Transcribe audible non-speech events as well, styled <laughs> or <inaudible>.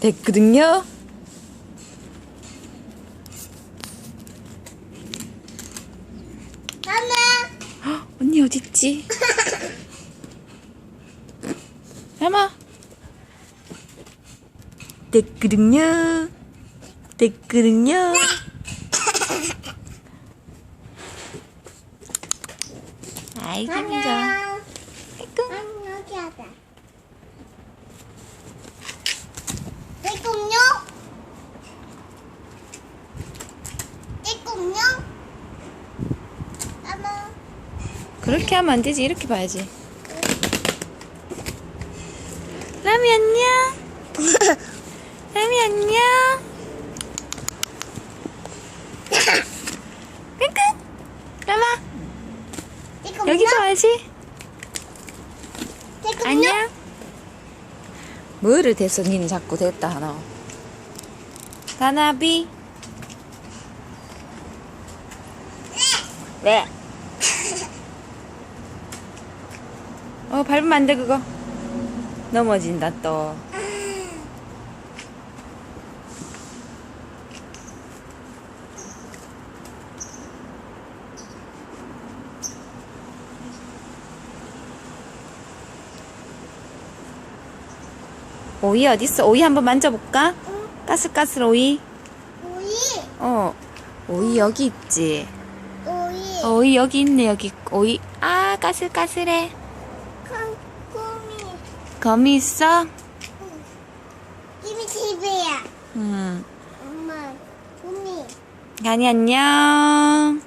됐거든요. 헉, 언니 어딨지? 야마. 됐거든요. 됐거든요. 아이 기분 좋아. 하나. 아이고. 아니 여기 하자. 떼꿈요? 떼꿈요? 하나. 그렇게 하면 안 되지. 이렇게 봐야지. 라미 안녕. <laughs> 라미 안녕. 끄끄. 라마? 여기서 와야지. 안녕. 뭐를 됐어? 니는 자꾸 됐다 하나. 다나비. 왜? <laughs> 어 밟으면 안 돼 그거. 넘어진다 또. 오이 어딨어? 오이 한번 만져볼까? 까슬까슬 오이. 오이. 어, 오이 여기 있지. 오이. 어, 오이 여기 있네 여기 오이. 아 까슬까슬해. 콩콩이. 거미 있어? 김이 집이야. 응. 엄마. 꿈이. 간이 안녕.